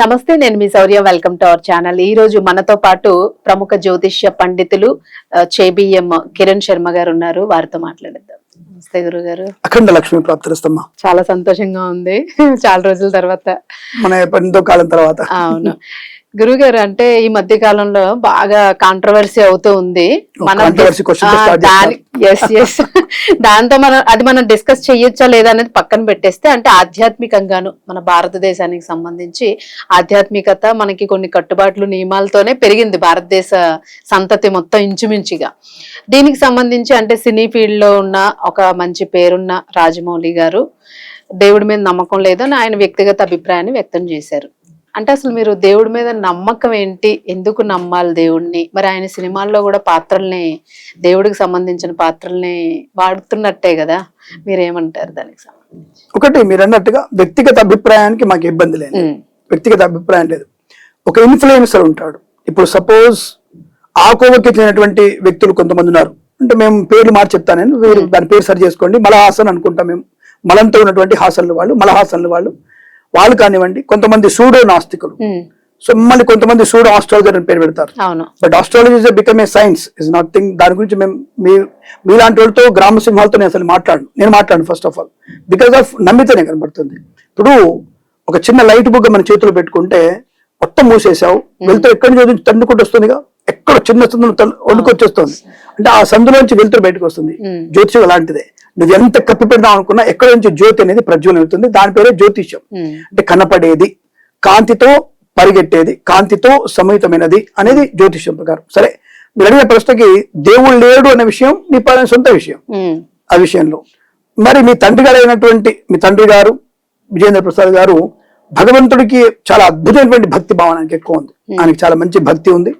నమస్తే నేను మీ Shaurya. Welcome to our channel ఈ రోజు మనతో పాటు ప్రముఖ జ్యోతిష్య పండితులు చేబిఎం కిరణ్ శర్మ గారు ఉన్నారు. వారితో మాట్లాడిద్దాం. నమస్తే గురువు గారు అఖండ లక్ష్మి ప్రాప్తిరస్తమ్మా. చాలా సంతోషంగా ఉంది. చాలా రోజుల తర్వాత. మన ఎంతో కాలం తర్వాత. అవును. గురువు గారు అంటే ఈ మధ్య కాలంలో బాగా కాంట్రవర్సీ అవుతూ ఉంది. మనం దాంతో మనం అది మనం డిస్కస్ చేయొచ్చా లేదా అనేది పక్కన పెట్టేస్తే అంటే ఆధ్యాత్మికంగాను మన భారతదేశానికి సంబంధించి ఆధ్యాత్మికత మనకి కొన్ని కట్టుబాట్లు నియమాలతోనే పెరిగింది భారతదేశ సంతతి మొత్తం ఇంచుమించుగా. దీనికి సంబంధించి అంటే సినీ ఫీల్డ్లో ఉన్న ఒక మంచి పేరున్న రాజమౌళి గారు దేవుడి మీద నమ్మకం లేదని ఆయన వ్యక్తిగత అభిప్రాయాన్ని వ్యక్తం చేశారు. అంటే అసలు మీరు దేవుడి మీద నమ్మకం ఏంటి? ఎందుకు నమ్మాలి దేవుడిని మరి ఆయన సినిమాల్లో కూడా పాత్రల్ని దేవుడికి సంబంధించిన పాత్రల్ని వాడుతున్నట్టే కదా? మీరేమంటారు దానికి సంబంధించి? ఒకటి మీరు అన్నట్టుగా వ్యక్తిగత అభిప్రాయానికి మాకు ఇబ్బంది లేదు. వ్యక్తిగత అభిప్రాయం లేదు. ఒక ఇన్ఫ్లుయెన్సర్ ఉంటాడు. ఇప్పుడు సపోజ్ ఆ కోవకి చెందినటువంటి వ్యక్తులు కొంతమంది ఉన్నారు. అంటే మేము పేర్లు మార్చి చెప్తాను నేను. వీరు దాని పేరు సరి చేసుకోండి. మలహాసన్ అనుకుంటాం మేము. మలంతో ఉన్నటువంటి హాసన్లు వాళ్ళు మలహాసన్లు వాళ్ళు. వాళ్ళు కానివ్వండి కొంతమంది సూడో నాస్తికులు. సో మళ్ళీ కొంతమంది సూడో ఆస్ట్రాలజర్ అని పేరు పెడతారు. But astrology is become a science is not thing దాని గురించి మేము మీ మీలాంటి వాళ్ళతో గ్రామ సింహాలతో నేను అసలు మాట్లాడను. నేను మాట్లాడను first of all because of నమ్మితేనే కనబడుతుంది. ఇప్పుడు ఒక చిన్న లైట్ బుగ్గ మన చేతిలో పెట్టుకుంటే మొత్తం మూసేసావు వెళ్తూ ఎక్కడి నుంచి తండుకుంటూ వస్తుందిగా ఎక్కడ చిన్న సందులో వండుకొచ్చేస్తుంది అంటే ఆ సందులోంచి వెళ్తూ బయటకు వస్తుంది జ్యోతిషం అలాంటిదే. నువ్వు ఎంత కప్పి పెడదాం అనుకున్నా ఎక్కడి నుంచి జ్యోతి అనేది ప్రజ్వలం అవుతుంది. దాని పేరే జ్యోతిష్యం. ఉమ్, అంటే కనపడేది కాంతితో పరిగెట్టేది కాంతితో సమితమైనది అనేది జ్యోతిష్యం ప్రకారం. సరే మీరు అడిగిన ప్రశ్నకి దేవుడు లేడు అనే విషయం నీ సొంత విషయం. ఉమ్, ఆ విషయంలో. మరి మీ తండ్రి గారు అయినటువంటి మీ తండ్రి గారు విజేంద్ర ప్రసాద్ గారు భగవంతుడికి చాలా అద్భుతమైనటువంటి భక్తి భావన ఆయనకి ఎక్కువ ఉంది. ఆయనకి చాలా మంచి భక్తి ఉంది.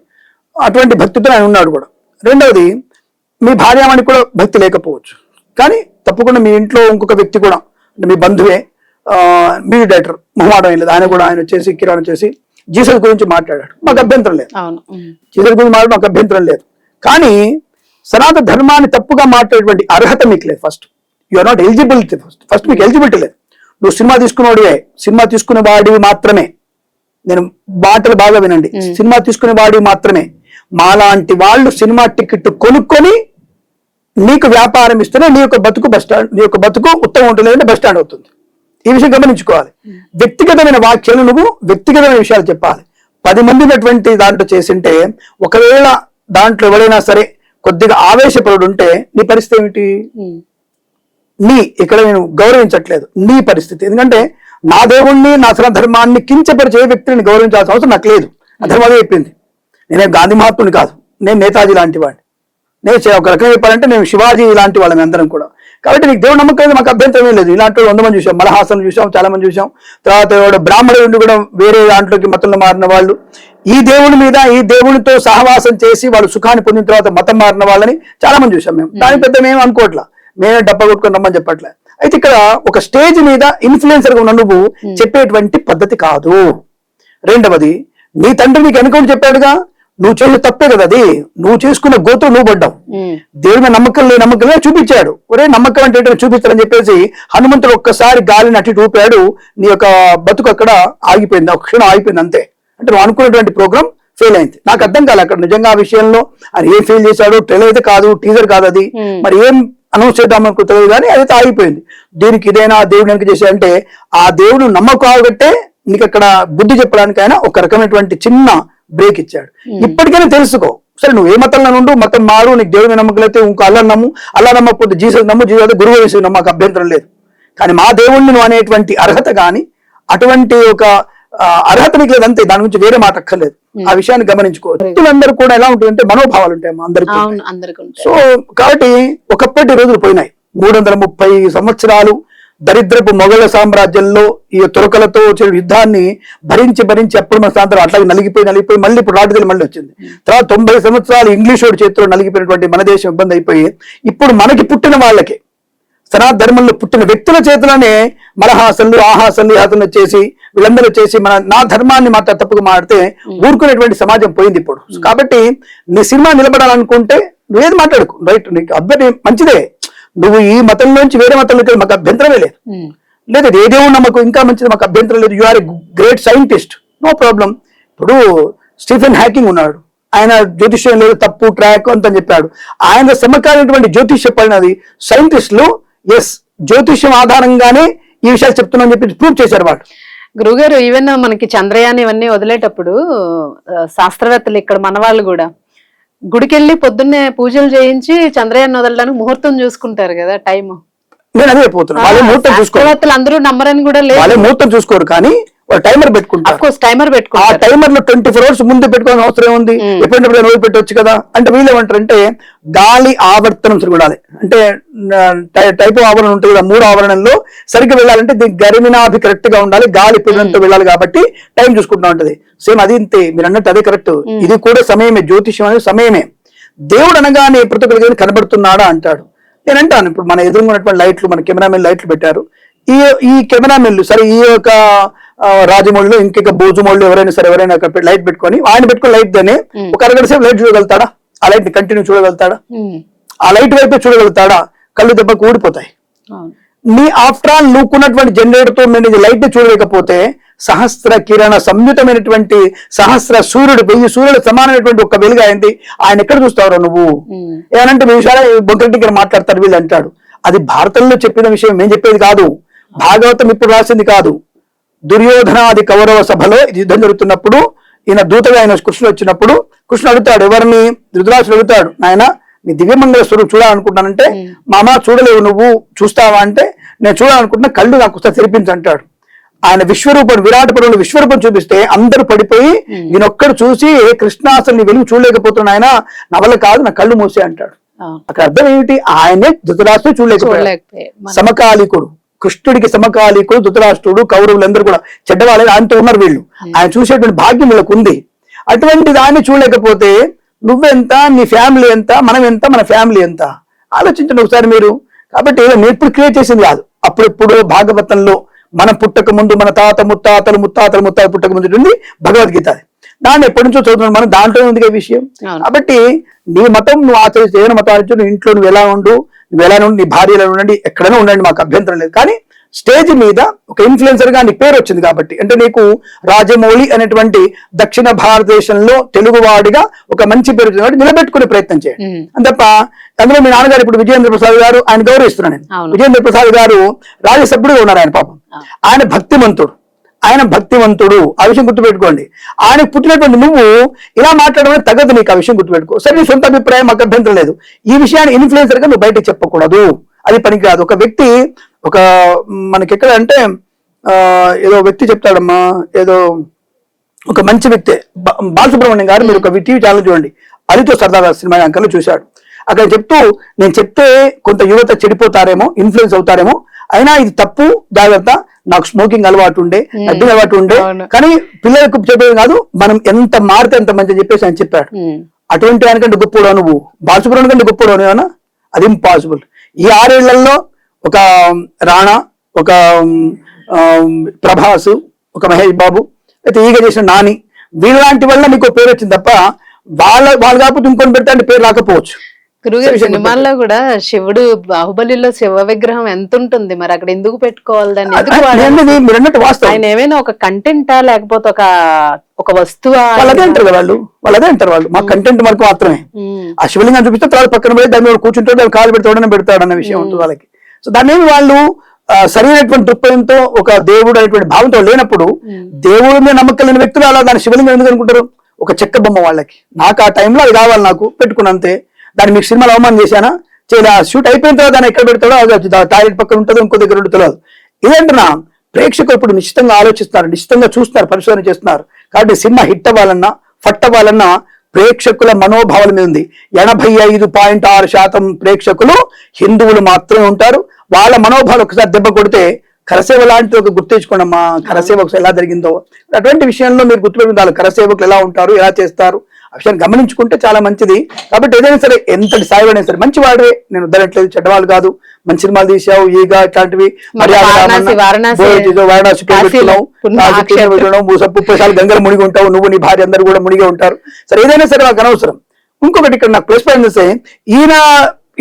అటువంటి భక్తితో ఆయన ఉన్నాడు కూడా. రెండవది మీ భార్యామణి కూడా భక్తి లేకపోవచ్చు. కానీ తప్పకుండా మీ ఇంట్లో ఇంకొక వ్యక్తి కూడా అంటే మీ బంధువే మీ డైరెక్టర్ మొహమాటం ఏం లేదు. ఆయన కూడా ఆయన వచ్చేసి కిరాణం చేసి జీసస్ గురించి మాట్లాడాడు. మాకు అభ్యంతరం లేదు. జీసస్ గురించి మాట్లాడడం మాకు అభ్యంతరం లేదు. కానీ సనాతన ధర్మాన్ని తప్పుగా మాట్లాడేటువంటి అర్హత మీకు లేదు first you are not eligibility first first మీకు ఎలిజిబిలిటీ లేదు. నువ్వు సినిమా తీసుకునేవాడివే సినిమా తీసుకునే వాడివి మాత్రమే. నేను మాటలు బాగా వినండి. సినిమా తీసుకునే వాడివి మాత్రమే. మాలాంటి వాళ్ళు సినిమా టికెట్ కొనుక్కొని నీకు వ్యాపారం ఇస్తేనే నీ యొక్క బతుకు బస్ స్టాండ్ నీ యొక్క బతుకు ఉత్తమం ఉంటుంది బస్ స్టాండ్ అవుతుంది. ఈ విషయం గమనించుకోవాలి. వ్యక్తిగతమైన వాక్యాలు నువ్వు వ్యక్తిగతమైన విషయాలు చెప్పాలి. పది మంది ఉన్నటువంటి దాంట్లో చేసింటే ఒకవేళ దాంట్లో ఎవరైనా సరే కొద్దిగా ఆవేశపరుడు ఉంటే నీ పరిస్థితి ఏమిటి? నీ ఇక్కడ నేను గౌరవించట్లేదు. నీ పరిస్థితి. ఎందుకంటే నా దేవుణ్ణి నా సన ధర్మాన్ని కించపరిచే వ్యక్తిని గౌరవించాల్సిన అవసరం నాకు లేదు. అధర్మదే చెప్పింది. నేనే గాంధీ మహాత్ముని కాదు. నేను నేతాజీ లాంటి వాడిని. నేను ఒక రకంగా చెప్పాలంటే మేము శివాజీ లాంటి వాళ్ళం అందరం కూడా. కాబట్టి నీకు దేవుడు నమ్మకం మాకు అభ్యంతరం ఏం లేదు. ఇలాంటి వాళ్ళు వంద మంది చూసాం. మలహాసన్ చూసాం చాలా మంది చూసాం. తర్వాత బ్రాహ్మణుడు ఉండి కూడా వేరే దాంట్లోకి మతంలో మారిన వాళ్ళు. ఈ దేవుని మీద ఈ దేవునితో సహవాసం చేసి వాళ్ళు సుఖాన్ని పొందిన తర్వాత మతం మారిన వాళ్ళని చాలా మంది చూసాం మేము. దాని పెద్ద మేము అనుకోవట్లా. మేమే డబ్బా కొట్టుకొని రమ్మని చెప్పట్లే. అయితే ఇక్కడ ఒక స్టేజ్ మీద ఇన్ఫ్లుయెన్సర్గా ఉన్న నువ్వు చెప్పేటువంటి పద్ధతి కాదు. రెండవది నీ తండ్రి నీకు ఎన్నుకొని చెప్పాడుగా? నువ్వు చేసే తప్పే కదా అది. నువ్వు చేసుకున్న గోతులు నువ్వు పడ్డావు. దేవుడి మీద నమ్మకం లేని నమ్మకం లేదు చూపించాడు. ఒరే నమ్మకం అంటే ఏంటో చూపిస్తాడని చెప్పేసి హనుమంతుడు ఒక్కసారి గాలిని అటు ఊపాడు. నీ యొక్క బతుకు అక్కడ ఆగిపోయింది. ఒక క్షణం ఆగిపోయింది అంతే. అంటే నువ్వు అనుకున్నటువంటి ప్రోగ్రామ్ ఫెయిల్ అయింది. నాకు అర్థం కాలే అక్కడ నిజంగా ఆ విషయంలో. ఆయన ఏం ఫెయిల్ చేశాడు ట్రైలర్ అయితే కాదు టీజర్ కాదు అది. మరి ఏం అనౌన్స్ చేద్దాం అనుకుంటుంది కానీ అదైతే ఆగిపోయింది. దీనికి ఇదేనా దేవుడు వెనక చేసి అంటే ఆ దేవుడు నమ్మకం కాబట్టే నీకు అక్కడ బుద్ధి చెప్పడానికి ఆయన ఒక రకమైనటువంటి చిన్న బ్రేక్ ఇచ్చాడు. ఇప్పటికైనా తెలుసుకో. సరే నువ్వు ఏ మతంలో నుండు మతం మారు నీకు దేవుడి మీద నమ్మకం అయితే ఇంకో అల్లా నమ్ము అల్లా నమ్మకపోతే జీసస్ నమ్ము జీసస్ గురువు వేసి నమ్మకు అభ్యంతరం లేదు. కానీ మా దేవుణ్ణి నువ్వు అనేటువంటి అర్హత కానీ అటువంటి ఒక అర్హత నీకు లేదు అంతే దాని గురించి వేరే మాట అక్కర్లేదు. ఆ విషయాన్ని గమనించుకోవచ్చు వ్యక్తులందరూ కూడా ఎలా ఉంటుందంటే మనోభావాలు ఉంటాయి మా అందరికీ సో కాబట్టి ఒకప్పటి రోజులు పోయినాయి. మూడు వందల ముప్పై సంవత్సరాలు దరిద్రపు మొఘల సామ్రాజ్యంలో ఈ తురకలతో వచ్చిన యుద్ధాన్ని భరించి భరించి అప్పుడు మన సాయంత్రం అట్లాగే నలిగిపోయి నలిగిపోయి మళ్ళీ ఇప్పుడు రాటుదల మళ్ళీ వచ్చింది. తర్వాత తొంభై సంవత్సరాలు ఇంగ్లీష్ వాడి చేతిలో నలిగిపోయినటువంటి మన దేశం ఇబ్బంది అయిపోయి ఇప్పుడు మనకి పుట్టిన వాళ్ళకి సనాతన ధర్మంలో పుట్టిన వ్యక్తుల చేతిలోనే మలహాసన్లు ఆహాసన్లు హాసన్లు వచ్చేసి వీళ్ళందరూ వచ్చేసి మన నా ధర్మాన్ని మాట తప్పుగా మాడితే ఊరుకునేటువంటి సమాజం పోయింది ఇప్పుడు. కాబట్టి నీ సినిమా నిలబడాలనుకుంటే నువ్వేది మాట్లాడుకో? రైట్ నీకు అభ్యర్థి మంచిదే. నువ్వు ఈ మతంలోంచి వేరే మతంలోకి మాకు అభ్యంతరమే లేదు. ఉమ్, లేదా ఏ దేవుడు నమ్మకం ఇంకా మంచిది మాకు అభ్యంతరం లేదు. You are a great scientist no problem ఇప్పుడు స్టీఫెన్ హ్యాకింగ్ ఉన్నాడు. ఆయన జ్యోతిష్యం లేదు తప్పు ట్రాక్ అంత చెప్పాడు. ఆయన సమకాలీనటువంటి జ్యోతిష్య పడినది సైంటిస్టులు ఎస్ జ్యోతిష్యం ఆధారంగానే ఈ విషయాలు చెప్తున్నామని చెప్పి ప్రూవ్ చేశారు వాళ్ళు. గురుగారు ఈవెన్ మనకి చంద్రయాన్ ఇవన్నీ వదిలేటప్పుడు శాస్త్రవేత్తలు ఇక్కడ మన వాళ్ళు కూడా గుడికెళ్ళి పొద్దున్నే పూజలు చేయించి చంద్రయాన్ వదలడానికి ముహూర్తం చూసుకుంటారు కదా టైం నేను అదే పోతున్నా వాళ్ళే ముహూర్తం చూసుకోరు. శాస్త్రవేత్తలు అందరూ నమ్మరని కూడా లేదు. వాళ్ళే ముహూర్తం చూసుకోరు కానీ టైమర్ పెట్టుకుంటారు. టైమర్ ఆ పెట్టుకుంటారు. టైమర్లో ట్వంటీ ఫోర్ అవర్స్ ముందు పెట్టుకోవాల్సిన అవసరం ఉంది ఎప్పుడప్పుడు నోరు పెట్టవచ్చు కదా? అంటే వీళ్ళు ఏమంటారు అంటే గాలి ఆవర్తనం చూడాలి అంటే టైప్ ఆవరణ ఉంటుంది కదా మూడు ఆవరణల్లో సరిగ్గా వెళ్ళాలంటే దీనికి గరిమినాభి కరెక్ట్గా ఉండాలి. గాలి పీడనంతో వెళ్ళాలి కాబట్టి టైం చూసుకుంటా ఉంటది. సేమ్ అది ఇంతే మీరు అన్నట్టు అదే కరెక్ట్ ఇది కూడా సమయమే జ్యోతిష్యం అనేది సమయమే. దేవుడు అనగానే ప్రతి ఒక్కరి దగ్గర కనబడుతున్నాడా అంటాడు. నేను అంటాను ఇప్పుడు మన ఎదురుగా ఉన్నటువంటి లైట్లు మన కెమెరామెన్ లైట్లు పెట్టారు. ఈ ఈ కెమెరామెన్లు సరే ఈ యొక్క ఆ, రాజమౌళిలో ఇంకొక భోజమౌళిలో ఎవరైనా సరే ఎవరైనా లైట్ పెట్టుకొని ఆయన పెట్టుకుని లైట్ తోనే ఒక అరగంట సేపు లైట్ చూడగలుగుతాడా? ఆ లైట్ని కంటిన్యూ చూడగలుగుతాడా? ఆ లైట్ వైపే చూడగలుగుతాడా? కళ్ళు దెబ్బకు ఊడిపోతాయి. నీ ఆఫ్టర్ ఆల్ నువ్వుకున్నటువంటి జనరేటర్తో నేను ఇది లైట్ చూడలేకపోతే సహస్ర కిరణ సంయుతమైనటువంటి సహస్ర సూర్యుడు వెయ్యి సూర్యుడు సమానమైనటువంటి ఒక వెలుగు అయింది ఆయన ఎక్కడ చూస్తావు నువ్వు? మీ విషయాలు బొగ్గంటికి మాట్లాడతారు వీళ్ళు అంటాడు అది భారతంలో చెప్పిన విషయం మేము చెప్పేది కాదు. భాగవతం ఇప్పుడు రాసింది కాదు. దుర్యోధనాది కౌరవ సభలో యుద్ధం జరుగుతున్నప్పుడు ఈయన దూతగా ఆయన కృష్ణుడు వచ్చినప్పుడు కృష్ణుడు అడుగుతాడు ఎవరిని? ధృతరాష్ట్రుడు అడుగుతాడు నాయన నీ దివ్యమంగళ స్వరూపం చూడాలనుకుంటానంటే మామ. చూడలేవు నువ్వు చూస్తావా అంటే నేను చూడాలనుకుంటున్నా కళ్ళు నాకు తెరిపించు అంటాడు. ఆయన విశ్వరూపం విరాట పరువులు విశ్వరూపం చూపిస్తే అందరూ పడిపోయి ఈయనొక్కడు చూసి ఏ కృష్ణ అసలు నీ వెలుగు చూడలేకపోతున్నా ఆయన నా వల్ల కాదు నా కళ్ళు మూసే అంటాడు. అక్కడ అర్థం ఏమిటి? ఆయనే ధృతరాష్ట్రుడు చూడలేకపోయాడు. సమకాలికుడు. కృష్ణుడికి సమకాలికుడు ధృతరాష్ట్రుడు కౌరవులందరూ కూడా చెడ్డవాళ్ళే ఆయనతో ఉన్నారు వీళ్ళు. ఆయన చూసేటువంటి భాగ్యం వీళ్ళకు ఉంది. అటువంటి దాన్ని చూడలేకపోతే నువ్వెంత నీ ఫ్యామిలీ ఎంత మనం ఎంత మన ఫ్యామిలీ ఎంత? ఆలోచించండి ఒకసారి మీరు. కాబట్టి నేను ఇప్పుడు క్రియేట్ చేసింది కాదు. అప్పుడెప్పుడు భాగవతంలో మన పుట్టక ముందు మన తాత ముత్తాతలు ముత్తాతలు ముత్తాతలు పుట్టక ముందు ఉంది భగవద్గీత. దాన్ని ఎప్పటి నుంచో చదువుతున్నాం మనం దాంట్లో ఉంది విషయం. కాబట్టి నీ మతం నువ్వు ఆచరిస్తే ఏదైనా మతం ఆచరించు ఇంట్లో నువ్వు ఎలా ఉండు నువ్వు ఎలా ఉండి నీ భార్య ఎలా ఉండండి ఎక్కడైనా ఉండండి మాకు అభ్యంతరం లేదు. కానీ స్టేజ్ మీద ఒక ఇన్ఫ్లుయెన్సర్గా నీ పేరు వచ్చింది కాబట్టి అంటే నీకు రాజమౌళి అనేటువంటి దక్షిణ భారతదేశంలో తెలుగువాడిగా ఒక మంచి పేరు వచ్చింది కాబట్టి నిలబెట్టుకునే ప్రయత్నం చేయండి. ఉమ్, అని తప్ప అందులో మీ నాన్నగారు ఇప్పుడు విజయేంద్ర ప్రసాద్ గారు ఆయన గౌరవిస్తున్నాను. విజయేంద్ర ప్రసాద్ గారు రాజ్యసభ్యుడుగా ఉన్నారు ఆయన పాపం. ఆయన భక్తిమంతుడు. ఆయన భక్తివంతుడు. ఆ విషయం గుర్తుపెట్టుకోండి. ఆయన పుట్టినటువంటి నువ్వు ఇలా మాట్లాడమని తగదు నీకు ఆ విషయం గుర్తుపెట్టుకో. సరే నీ సొంత అభిప్రాయం మాకు అభ్యంతరం లేదు. ఈ విషయాన్ని ఇన్ఫ్లుయెన్సర్గా నువ్వు బయటకు చెప్పకూడదు. అది పనికిరాదు. ఒక వ్యక్తి ఒక మనకి ఎక్కడ అంటే ఆ, ఏదో వ్యక్తి చెప్తాడమ్మా ఏదో ఒక మంచి వ్యక్తి బా- బాలసుబ్రహ్మణ్యం గారు మీరు ఒక టీవీ ఛానల్ చూడండి. అదితో సరదాగా సినిమా అంకల్లో చూశాడు. అక్కడ చెప్తూ నేను చెప్తే కొంత యువత చెడిపోతారేమో ఇన్ఫ్లుయెన్స్ అవుతారేమో అయినా ఇది తప్పు జాగ్రత్త నాకు స్మోకింగ్ అలవాటు ఉండే డ్రింక్ అలవాటు ఉండే. కానీ పిల్లలకు చెప్పేది కాదు మనం ఎంత మారితే ఎంత మంచి చెప్పేసి ఆయన చెప్పాడు. అటువంటి దానికంటే గొప్పడు నువ్వు. బాలసుబ్రహ్మణ్యం కంటే గొప్పడు ఏమన్నా అది ఇంపాసిబుల్ ఈ ఆరేళ్ళలో ఒక రాణా ఒక ఆ, ప్రభాస్ ఒక మహేష్ బాబు అయితే ఈగ చేసిన నాని వీళ్ళలాంటి వల్ల నీకు పేరు వచ్చింది తప్ప వాళ్ళ వాళ్ళు కాకపోతే ఇంకొని పెడితే అంటే పేరు రాకపోవచ్చు. గురుగారు సినిమాల్లో కూడా శివుడు బాహుబలిలో శివ విగ్రహం ఎంత ఉంటుంది మరి? అక్కడ ఎందుకు పెట్టుకోవాలి దాన్ని ఆయన ఏమైనా ఒక కంటెంటా లేకపోతే ఒక ఒక వస్తువా? వాళ్ళు అదే అంటారు కదా వాళ్ళు. వాళ్ళు అదే అంటారు వాళ్ళు. మా కంటెంట్ వరకు మాత్రమే. ఆ శివలింగం చూపిస్తే తర్వాత పక్కన పోయి దాని మీద కూర్చుంటాడు దాని కాలు పెడతాడని పెడతాడు అన్న విషయం ఉంటుంది వాళ్ళకి. సో దాన్ని ఏమి వాళ్ళు సరైనటువంటి దృక్పథంతో ఒక దేవుడు అనేటువంటి భావంతో లేనప్పుడు దేవుడి మీద నమ్మకం లేని వ్యక్తులు అలా దాని శివలింగం ఎందుకు అనుకుంటారు? ఒక చెక్క బొమ్మ వాళ్ళకి. నాకు ఆ టైంలో అది కావాలి నాకు పెట్టుకున్న అంతే దాన్ని మీకు సినిమాలో అవమానం చేశానా? చేయలే. షూట్ అయిపోయిన తర్వాత దాన్ని ఎక్కడ పెడతాడో అది టాయిలెట్ పక్కన ఉంటుందో ఇంకో దగ్గర ఉంటుందో ఇదేంటన్నా ప్రేక్షకులు ఇప్పుడు నిశ్చితంగా ఆలోచిస్తున్నారు. నిశ్చితంగా చూస్తున్నారు. పరిశోధన చేస్తున్నారు. కాబట్టి సినిమా హిట్ అవ్వాలన్నా ఫట్ అవ్వాలన్నా ప్రేక్షకుల మనోభావాల మీద ఉంది. ఎనభై ఐదు పాయింట్ ఆరు శాతం ప్రేక్షకులు హిందువులు మాత్రమే ఉంటారు. వాళ్ళ మనోభావాలు ఒకసారి దెబ్బ కొడితే కరసేవ లాంటి ఒక గుర్తించుకోండమ్మా కరసేవ ఒకసారి ఎలా జరిగిందో. అటువంటి విషయంలో మీరు గుర్తుపెట్టుకుంటారు కరసేవకులు ఎలా ఉంటారు ఎలా చేస్తారు ఆ విషయాన్ని గమనించుకుంటే చాలా మంచిది. కాబట్టి ఏదైనా సరే ఎంతటి సాయి అయినా సరే మంచి వాడే నేను వద్దనట్లేదు చెడ్డవాళ్ళు కాదు. మంచి సినిమాలు తీసావు ఈగ ఇట్లాంటివి వారణాసి, పెట్టడం, ముప్పై సార్లు గంగలు మునిగి ఉంటావు. నువ్వు నీ భార్య అందరూ కూడా మునిగి ఉంటారు. సరే ఏదైనా సరే నాకు అనవసరం. ఇంకొకటి ఇక్కడ నాకు ప్లస్ పాయింట్ చేస్తే ఈయన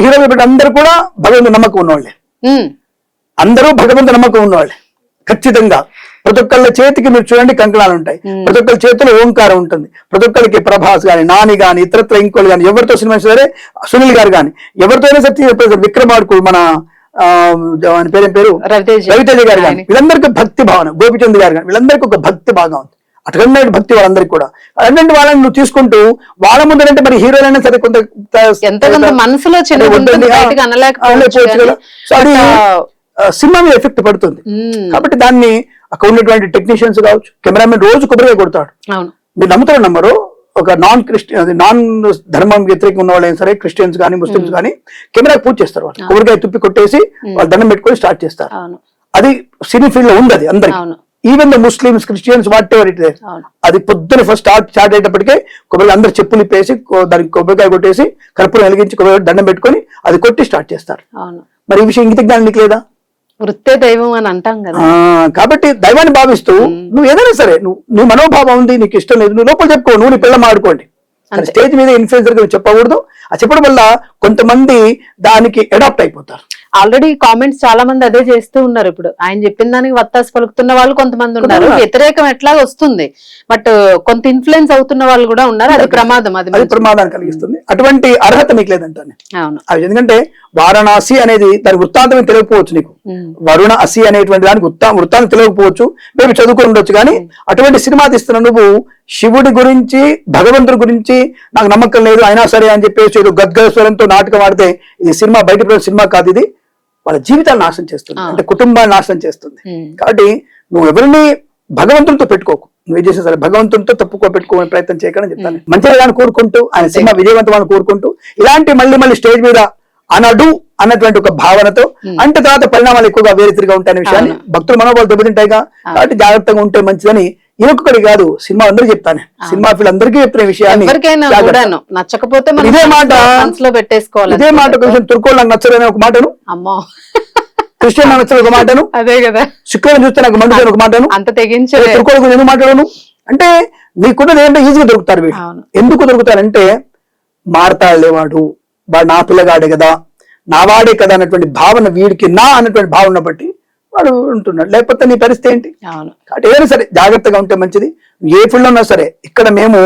హీరో పెట్టి అందరూ కూడా భగవంతు నమ్మకం ఉన్నవాళ్ళే. అందరూ భగవంతు నమ్మకం ఉన్నవాళ్ళే. ఖచ్చితంగా. ప్రతి ఒక్కళ్ళ చేతికి మీరు చూడండి కంకణాలు ఉంటాయి. ప్రతి ఒక్కళ్ళ చేతిలో ఓంకారం ఉంటుంది. ప్రతి ఒక్కరికి ప్రభాస్ గాని నాని గాని ఇతరత్ర ఇంకోళ్ళు గాని ఎవరితో సినిమా సరే సునీల్ గారు గాని ఎవరితోనే సత్య విక్రమార్కుడు మన పేరేం పేరు? రవితేజ. గారు కానీ. వీళ్ళందరికీ భక్తి భావన. గోపిచంద్ గారు కానీ వీళ్ళందరికీ ఒక భక్తి బాగా ఉంది అటుకన్నా భక్తి వాళ్ళందరికీ కూడా. అలాంటి వాళ్ళని నువ్వు తీసుకుంటూ వాళ్ళ ముందరంటే మరి హీరోలైనా సరే కొంత మనసులో. సో అది సినిమా మీద ఎఫెక్ట్ పడుతుంది. కాబట్టి దాన్ని అక్కడ ఉన్నటువంటి టెక్నీషియన్స్ కావచ్చు కెమెరామెన్ రోజు కొబ్బరిగా కొడతాడు. మీరు నమ్ముతారు నమ్మరు ఒక నాన్ క్రిస్టియన్ అది నాన్ ధర్మం వ్యతిరేకంగా ఉన్న వాళ్ళు సరే క్రిస్టియన్స్ కానీ ముస్లిమ్స్ కానీ కెమెరా పూజ చేస్తారు వాళ్ళు. కొబ్బరికాయ తుప్పి కొట్టేసి వాళ్ళు దండం పెట్టుకొని స్టార్ట్ చేస్తారు. అది సినీ ఫీల్డ్లో ఉంది అది అందరికి. Even the Muslims Christians whatever it. అది పొద్దున ఫస్ట్ స్టార్ట్ స్టార్ట్ అయ్యేటప్పటికే కొబ్బరి అందరు చెప్పులు ఇప్పేసి దానికి కొబ్బరికాయ కొట్టేసి కర్పూరం వెలిగించి కొబ్బరి దండం పెట్టుకొని అది కొట్టి స్టార్ట్ చేస్తారు. మరి ఈ విషయం ఇంగిత జ్ఞానం నీకు లేదా? వృత్తే దైవం అని అంటాం కదా. కాబట్టి దైవాన్ని భావిస్తూ నువ్వు ఏదైనా సరే నువ్వు నీ మనోభావం ఉంది నీకు ఇష్టం లేదు నువ్వు లోపల చెప్పుకో నువ్వు నీ పిల్లలు ఆడుకోండి అంతే. స్టేజ్ మీద ఇన్ఫ్లుయెన్సర్గా చెప్పకూడదు. ఆ చెప్పడం వల్ల కొంతమంది దానికి అడాప్ట్ అయిపోతారు. ఆల్రెడీ కామెంట్స్ చాలా మంది అదే చేస్తూ ఉన్నారు ఇప్పుడు. ఆయన చెప్పిన దానికి వత్తాసు పలుకుతున్న వాళ్ళు కొంతమంది ఉన్నారు. వ్యతిరేకం ఎట్లా వస్తుంది. బట్ కొంత ఇన్ఫ్లుయెన్స్ అవుతున్న వాళ్ళు కూడా ఉన్నారు. అది ప్రమాదం అది. ప్రమాదాన్ని కలిగిస్తుంది. అటువంటి అర్హత నీకు లేదంటాను. నేను. అవును ఎందుకంటే వారణాసి అనేది దాని వృత్తాంతం తెలియకపోవచ్చు నీకు. వరుణ అసి అనేటువంటి దానికి వృత్తా వృత్తాంతం తెలియకపోవచ్చు. మేము చదువుకొని ఉండొచ్చు కానీ అటువంటి సినిమా తీస్తున్న నువ్వు శివుడి గురించి భగవంతుడి గురించి నాకు నమ్మకం లేదు. అయినా సరే అని చెప్పేసి ఏదో గద్గద స్వరంతో నాటకం ఆడితే ఇది సినిమా బయట సినిమా కాదు ఇది. వాళ్ళ జీవితాన్ని నాశనం చేస్తుంది. అంటే కుటుంబాన్ని నాశనం చేస్తుంది. కాబట్టి నువ్వు ఎవరిని భగవంతుడితో పెట్టుకోకు. నువ్వు ఏం చేసినా సరే భగవంతుడితో తప్పుకో పెట్టుకోవని ప్రయత్నం చేయకని చెప్తాను. మంచిగా కోరుకుంటూ ఆయన సినిమా విజయవంతమని కోరుకుంటూ ఇలాంటి మళ్ళీ మళ్ళీ స్టేజ్ మీద అనడు అన్నటువంటి ఒక భావనతో అంటే తర్వాత పరిణామాలు ఎక్కువగా వేరే తిరిగా ఉంటాయనే విషయాన్ని భక్తులు మనోభావాలు దెబ్బతింటాయిగా. కాబట్టి జాగ్రత్తగా ఉంటే మంచిదని ఇంకొకటి కాదు సినిమా అందరికీ చెప్తాను. సినిమా ఫీల్ అందరికీ చెప్తున్న విషయాన్ని నచ్చకపోతే ఇదే మాట పెట్టేసుకోవాలి ఇదే మాట కొంచెం తుర్కోళ్ళు నాకు నచ్చలేని ఒక మాటను. అమ్మో. క్రిస్టియన్ నాకు నచ్చని ఒక మాటను. అదే కదా. శుక్రవారం చూస్తే నాకు మండుదని ఒక మాటను. అంత తెగించలే. తుర్కోళ్ళ గురించి ఎందుకు మాట్లాడను? అంటే నీకున్నది ఏంటంటే ఈజీగా దొరుకుతారు వీళ్ళు. ఎందుకు దొరుకుతారంటే మారతాడులే వాడు నా పిల్లగాడే కదా నా వాడే కదా అన్నటువంటి భావన వీడికి నా అన్నటువంటి భావన బట్టి వాడు ఉంటున్నాడు. లేకపోతే నీ పరిస్థితి ఏంటి? కాబట్టి ఏదైనా సరే జాగ్రత్తగా ఉంటే మంచిది. ఏ ఫీల్డ్ ఉన్నా సరే ఇక్కడ మేము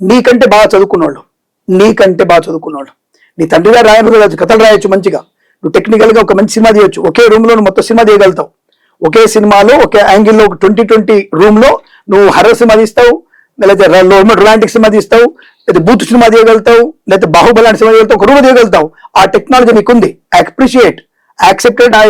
నీకంటే బాగా చదువుకున్నోళ్ళు నీకంటే బాగా చదువుకున్నోళ్ళు. నీ తండ్రి గారు రాయబడి కథలు రాయొచ్చు మంచిగా. నువ్వు టెక్నికల్గా ఒక మంచి సినిమా తీయొచ్చు. ఒకే రూమ్లో నువ్వు మొత్తం సినిమా తీయగలుగుతావు. ఒకే సినిమాలో ఒకే యాంగిల్లో ఒక ట్వంటీ ట్వంటీ రూమ్లో నువ్వు హర్రర్ సినిమా తీస్తావు లేకపోతే రొమాంటిక్ సినిమా తీస్తావు లేదా బూత్ సినిమా తీయగలుగుతావు లేకపోతే బాహుబలి లాంటి సినిమా తీయగలుగుతావు ఒక తీయగలుగుతావు ఆ టెక్నాలజీ నీకుంది అప్రిషియేట్ యాక్సెప్టెడ్ ఐ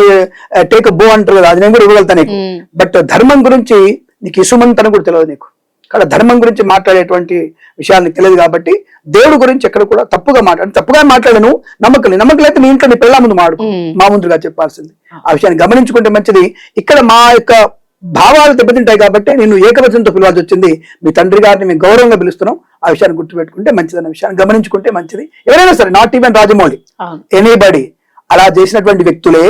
టేక్ బో అంటారు కదా అది నేను కూడా ఇవ్వగలుగుతాను నీకు. బట్ ధర్మం గురించి నీకు ఇసుమంతనం కూడా తెలియదు నీకు. ఇక్కడ ధర్మం గురించి మాట్లాడేటువంటి విషయాలు నీకు తెలియదు కాబట్టి దేవుడి గురించి ఎక్కడ కూడా తప్పుగా మాట్లాడు తప్పుగా మాట్లాడను నమ్మకం లేదు. నమ్మకం అయితే నీ ఇంట్లో నీ పిల్ల ముందు మాడు Mm. మా ముందుగా చెప్పాల్సింది. ఆ విషయాన్ని గమనించుకుంటే మంచిది. ఇక్కడ మా యొక్క భావాలు దెబ్బతింటాయి కాబట్టి నేను ఏకవచనంతో పిలవాల్సి వచ్చింది. మీ తండ్రి గారిని మేము గౌరవంగా పిలుస్తున్నాం. ఆ విషయాన్ని గుర్తుపెట్టుకుంటే మంచిదన్న విషయాన్ని గమనించుకుంటే మంచిది. ఎవరైనా సరే నాట్ ఈవెన్ రాజమౌళి. ఎనీబడి అలా చేసినటువంటి వ్యక్తులే